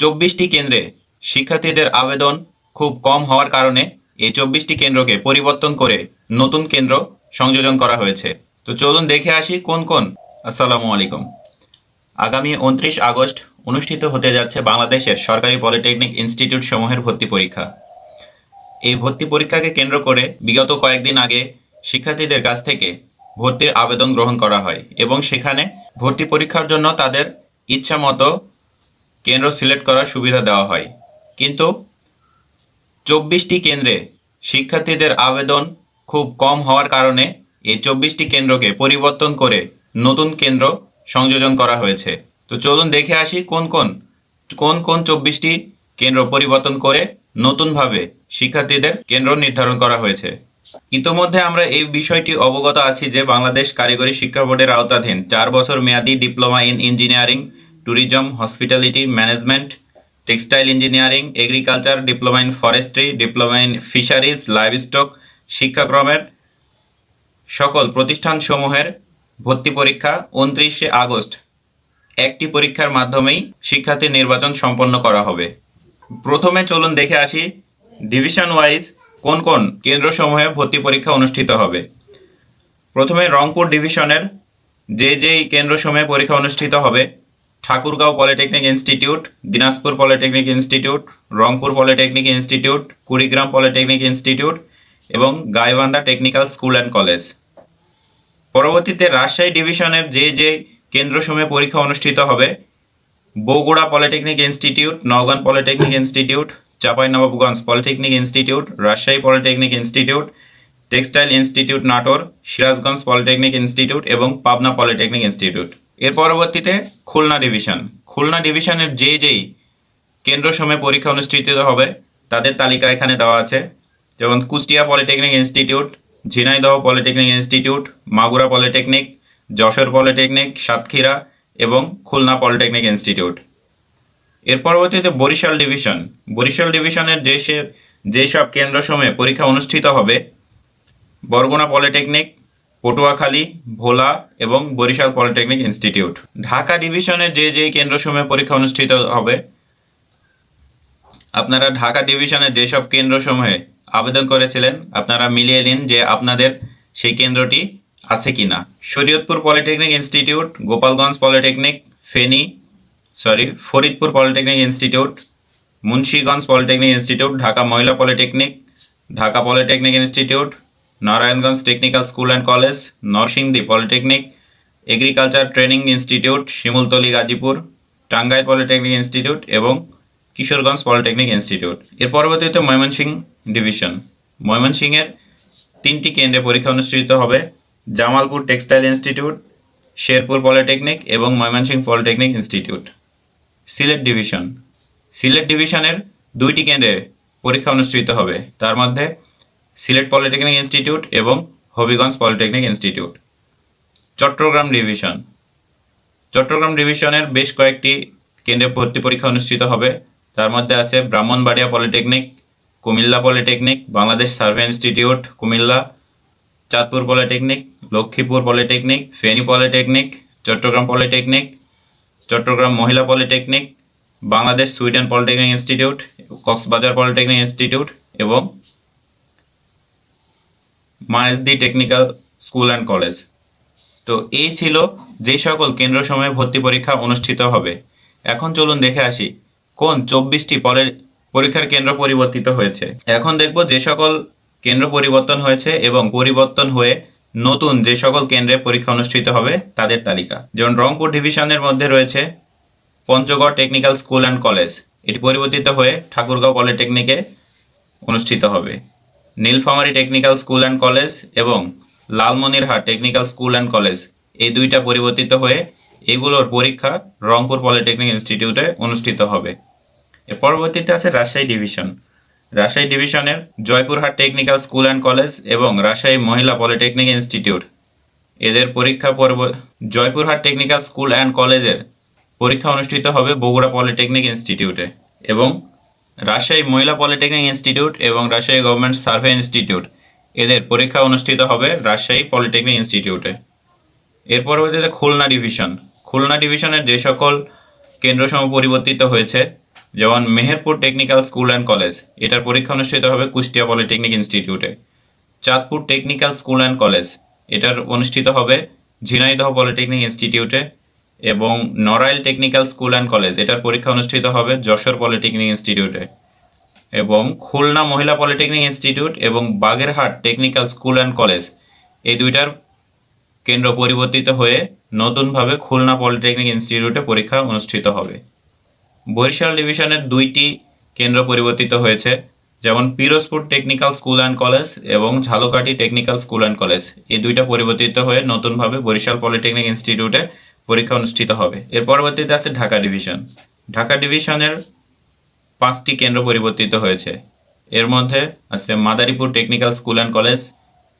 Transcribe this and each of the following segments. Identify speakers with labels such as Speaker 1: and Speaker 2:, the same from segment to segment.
Speaker 1: চব্বিশটি কেন্দ্রে শিক্ষার্থীদের আবেদন খুব কম হওয়ার কারণে এই চব্বিশটি কেন্দ্রকে পরিবর্তন করে নতুন কেন্দ্র সংযোজন করা হয়েছে। তো চলুন দেখে আসি কোন কোন। আসসালামু আলাইকুম। আগামী উনত্রিশ আগস্ট অনুষ্ঠিত হতে যাচ্ছে বাংলাদেশের সরকারি পলিটেকনিক ইনস্টিটিউট সমূহের ভর্তি পরীক্ষা। এই ভর্তি পরীক্ষাকে কেন্দ্র করে বিগত কয়েকদিন আগে শিক্ষার্থীদের কাছ থেকে ভর্তির আবেদন গ্রহণ করা হয় এবং সেখানে ভর্তি পরীক্ষার জন্য তাদের ইচ্ছা মতো কেন্দ্র সিলেক্ট করার সুবিধা দেওয়া হয়। কিন্তু চব্বিশটি কেন্দ্রে শিক্ষার্থীদের আবেদন খুব কম হওয়ার কারণে এই চব্বিশটি কেন্দ্রকে পরিবর্তন করে নতুন কেন্দ্র সংযোজন করা হয়েছে। তো চলুন দেখে আসি কোন কোন কোন কোন চব্বিশটি কেন্দ্র পরিবর্তন করে নতুনভাবে শিক্ষার্থীদের কেন্দ্র নির্ধারণ করা হয়েছে। ইতোমধ্যে আমরা এই বিষয়টি অবগত আছি যে বাংলাদেশ কারিগরি শিক্ষা বোর্ডের আওতাধীন চার বছর মেয়াদী diploma in engineering tourism hospitality management textile engineering agriculture diploma in forestry diploma in fisheries livestock শিক্ষাক্রমের সকল প্রতিষ্ঠানসমূহের ভর্তি পরীক্ষা উনত্রিশে আগস্ট। একটি পরীক্ষার মাধ্যমেই শিক্ষার্থী নির্বাচন সম্পন্ন করা হবে। প্রথমে চলুন দেখে আসি ডিভিশন ওয়াইজ কোন কোন কেন্দ্রসমূহে ভর্তি পরীক্ষা অনুষ্ঠিত হবে। প্রথমে রংপুর ডিভিশনের যে যেই কেন্দ্রসমূহে পরীক্ষা অনুষ্ঠিত হবে Thakurgaon polytechnic institute, Dinajpur polytechnic institute, Rangpur polytechnic institute, Kurigram polytechnic institute এবং Gaibandha technical school and college. পরবর্তীতে রাজশাহী ডিভিশনের যে যে কেন্দ্রসমূহে পরীক্ষা অনুষ্ঠিত হবে, Bogura polytechnic institute, Naogaon polytechnic institute, Chapainawabganj polytechnic institute, Rajshahi polytechnic institute textile institute Natore, Sirajganj polytechnic institute এবং পাবনা পলিটেকনিক ইনস্টিটিউট। এর পরবর্তীতে খুলনা ডিভিশন। খুলনা ডিভিশনের যে যেই কেন্দ্র কেন্দ্রসমূহে পরীক্ষা অনুষ্ঠিত হবে, তাদের তালিকা এখানে দেওয়া আছে। যেমন Kushtia polytechnic institute, Jhenaidah polytechnic institute, Magura polytechnic, Jashore polytechnic, Satkhira এবং খুলনা পলিটেকনিক ইনস্টিটিউট। এর পরবর্তীতে বরিশাল ডিভিশন। বরিশাল ডিভিশনের যে সে যেসব কেন্দ্রসমূহে পরীক্ষা অনুষ্ঠিত হবে বরগুনা পলিটেকনিক, পটুয়াখালী, ভোলা এবং বরিশাল পলিটেকনিক ইনস্টিটিউট। ঢাকা ডিভিশনের যে যে কেন্দ্রসমূহে পরীক্ষা অনুষ্ঠিত হবে, আপনারা ঢাকা ডিভিশনের যেসব কেন্দ্রসমূহে আবেদন করেছিলেন, আপনারা মিলিয়ে নিন যে আপনাদের সেই কেন্দ্রটি আছে কি না Shariatpur polytechnic institute, Gopalganj polytechnic, Feni, sorry, Faridpur polytechnic institute, Munshiganj polytechnic institute, Dhaka মহিলা polytechnic, Dhaka polytechnic institute Narayanganj technical school and college Narsingdi polytechnic agriculture training institute Shimultali Gazipur Tangail polytechnic institute এবং Kishoreganj polytechnic institute এর পরবর্তীতে Mymensingh division ময়মনসিংহের তিনটি কেন্দ্রে পরীক্ষা অনুষ্ঠিত হবে Jamalpur textile institute Sherpur polytechnic এবং Mymensingh polytechnic institute Sylhet division Sylhet ডিভিশনের দুইটি কেন্দ্রে পরীক্ষা অনুষ্ঠিত হবে। তার মধ্যে সিলেট পলিটেকনিক ইনস্টিটিউট এবং Habiganj polytechnic institute. Chattogram division. Chattogram ডিভিশনের বেশ কয়েকটি কেন্দ্রে ভর্তি পরীক্ষা অনুষ্ঠিত হবে। তার মধ্যে আছে Brahmanbaria polytechnic, Cumilla polytechnic, Bangladesh survey institute, Cumilla, Chandpur polytechnic, Lakshmipur polytechnic, Feni polytechnic, Chattogram polytechnic, Chattogram মহিলা polytechnic, Bangladesh Sweden polytechnic institute, Cox's Bazar polytechnic institute এবং Maijdee technical school and college তো এই ছিল যে সকল কেন্দ্র সময়ে ভর্তি পরীক্ষা অনুষ্ঠিত হবে। এখন চলুন দেখে আসি কোন চব্বিশটি পরের পরীক্ষার কেন্দ্র পরিবর্তিত হয়েছে। এখন দেখব যে সকল কেন্দ্র পরিবর্তন হয়েছে এবং পরিবর্তন হয়ে নতুন যে সকল কেন্দ্রে পরীক্ষা অনুষ্ঠিত হবে তাদের তালিকা। যেমন রংপুর ডিভিশনের মধ্যে রয়েছে Panchagarh technical school and college এটি পরিবর্তিত হয়ে ঠাকুরগাঁও পলিটেকনিকে অনুষ্ঠিত হবে। Nilphamari technical school and college এবং Lalmonirhat technical school and college এই দুইটা পরিবর্তিত হয়ে এগুলোর পরীক্ষা রংপুর পলিটেকনিক ইনস্টিটিউটে অনুষ্ঠিত হবে। এর পরবর্তীতে আছে রাজশাহী ডিভিশন রাজশাহী ডিভিশনের Joypurhat technical school and college এবং রাজশাহী মহিলা পলিটেকনিক ইনস্টিটিউট এদের পরীক্ষা পর্ব জয়পুরহাট টেকনিক্যাল স্কুল অ্যান্ড কলেজের পরীক্ষা অনুষ্ঠিত হবে বগুড়া পলিটেকনিক ইনস্টিটিউটে এবং রাজশাহী মহিলা পলিটেকনিক ইনস্টিটিউট এবং রাজশাহী গভর্নমেন্ট সার্ভে ইনস্টিটিউট। এদের পরীক্ষা অনুষ্ঠিত হবে রাজশাহী পলিটেকনিক ইনস্টিটিউটে। এর পরবর্তীতে খুলনা ডিভিশন। খুলনা ডিভিশনের যে সকল কেন্দ্রসমূহ পরিবর্তিত হয়েছে, যেমন Meherpur technical school and college, এটার পরীক্ষা অনুষ্ঠিত হবে কুষ্টিয়া পলিটেকনিক ইনস্টিটিউটে। Chandpur technical school and college, এটার অনুষ্ঠিত হবে ঝিনাইদহ পলিটেকনিক ইনস্টিটিউটে। এবং Narail technical school and college, এটার পরীক্ষা অনুষ্ঠিত হবে যশোর পলিটেকনিক ইনস্টিটিউটে এবং খুলনা মহিলা পলিটেকনিক ইনস্টিটিউট এবং Bagerhat technical school and college, এই দুইটার কেন্দ্র পরিবর্তিত হয়ে নতুনভাবে খুলনা পলিটেকনিক ইনস্টিটিউটে পরীক্ষা অনুষ্ঠিত হবে। বরিশাল ডিভিশনের দুইটি কেন্দ্র পরিবর্তিত হয়েছে, যেমন Pirojpur technical school and college এবং Jhalokati technical school and college, এই দুইটা পরিবর্তিত হয়ে নতুনভাবে বরিশাল পলিটেকনিক ইনস্টিটিউটে পরীক্ষা অনুষ্ঠিত হবে। এর পরবর্তীতে আছে ঢাকা ডিভিশন ঢাকা ডিভিশনের পাঁচটি কেন্দ্র পরিবর্তিত হয়েছে। এর মধ্যে আছে Madaripur technical school and college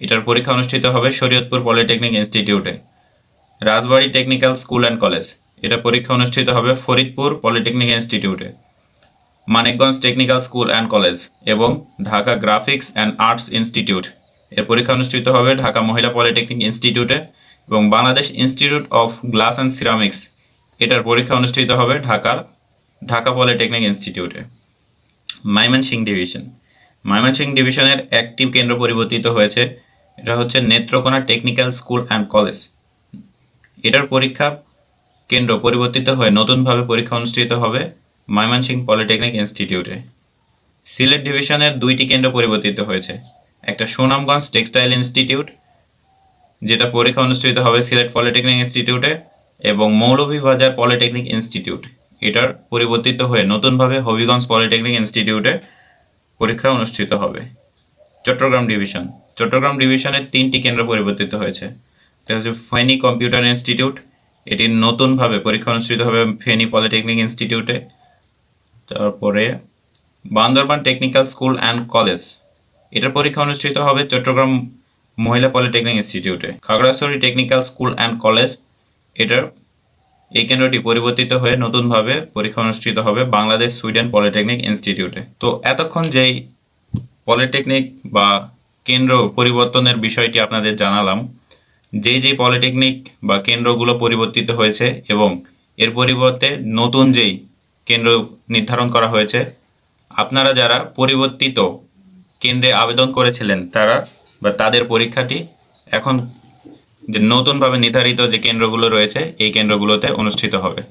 Speaker 1: এটার পরীক্ষা অনুষ্ঠিত হবে শরীয়তপুর পলিটেকনিক ইনস্টিটিউটে Rajbari technical school and college এটা পরীক্ষা অনুষ্ঠিত হবে ফরিদপুর পলিটেকনিক ইনস্টিটিউটে Manikganj technical school and college এবং Dhaka graphics and arts institute এর পরীক্ষা অনুষ্ঠিত হবে ঢাকা মহিলা পলিটেকনিক ইনস্টিটিউটে এবং Bangladesh institute of glass and ceramics এটার পরীক্ষা অনুষ্ঠিত হবে ঢাকার, ঢাকা পলিটেকনিক ইনস্টিটিউটে ময়মনসিং ডিভিশন ময়মনসিং ডিভিশনের একটি কেন্দ্র পরিবর্তিত হয়েছে, এটা হচ্ছে Netrokona technical school and college এটার পরীক্ষা কেন্দ্র পরিবর্তিত হয়ে নতুনভাবে পরীক্ষা অনুষ্ঠিত হবে ময়মনসিং পলিটেকনিক ইনস্টিটিউটে সিলেট ডিভিশনের দুইটি কেন্দ্র পরিবর্তিত হয়েছে, একটা সুনামগঞ্জ টেক্সটাইল ইনস্টিটিউট যেটা পরীক্ষা অনুষ্ঠিত হবে সিলেট পলিটেকনিক ইনস্টিটিউটে এবং মৌলভীবাজার পলিটেকনিক ইনস্টিটিউট। এটার পরিবর্তিত হয়ে নতুনভাবে হবিগঞ্জ পলিটেকনিক ইনস্টিটিউটে পরীক্ষা অনুষ্ঠিত হবে। চট্টগ্রাম ডিভিশন। চট্টগ্রাম ডিভিশনের তিনটি কেন্দ্র পরিবর্তিত হয়েছে। এটা হচ্ছে ফেনী কম্পিউটার ইনস্টিটিউট। এটি নতুনভাবে পরীক্ষা অনুষ্ঠিত হবে ফেনী পলিটেকনিক ইনস্টিটিউটে। তারপরে Bandarban technical school and college. এটার পরীক্ষা অনুষ্ঠিত হবে চট্টগ্রাম মহিলা পলিটেকনিক ইনস্টিটিউটে। Khagrachari technical school and college, এটার এই কেন্দ্রটি পরিবর্তিত হয়ে নতুনভাবে পরীক্ষা অনুষ্ঠিত হবে বাংলাদেশ সুইডেন পলিটেকনিক ইনস্টিটিউটে। তো এতক্ষণ যেই পলিটেকনিক বা কেন্দ্র পরিবর্তনের বিষয়টি আপনাদের জানালাম, যেই যেই পলিটেকনিক বা কেন্দ্রগুলো পরিবর্তিত হয়েছে এবং এর পরিবর্তে নতুন যেই কেন্দ্র নির্ধারণ করা হয়েছে, আপনারা যারা পরিবর্তিত কেন্দ্রে আবেদন করেছিলেন, তারা বা তাদের পরীক্ষাটি এখন যে নতুনভাবে নির্ধারিত যে কেন্দ্রগুলো রয়েছে এই কেন্দ্রগুলোতে অনুষ্ঠিত হবে।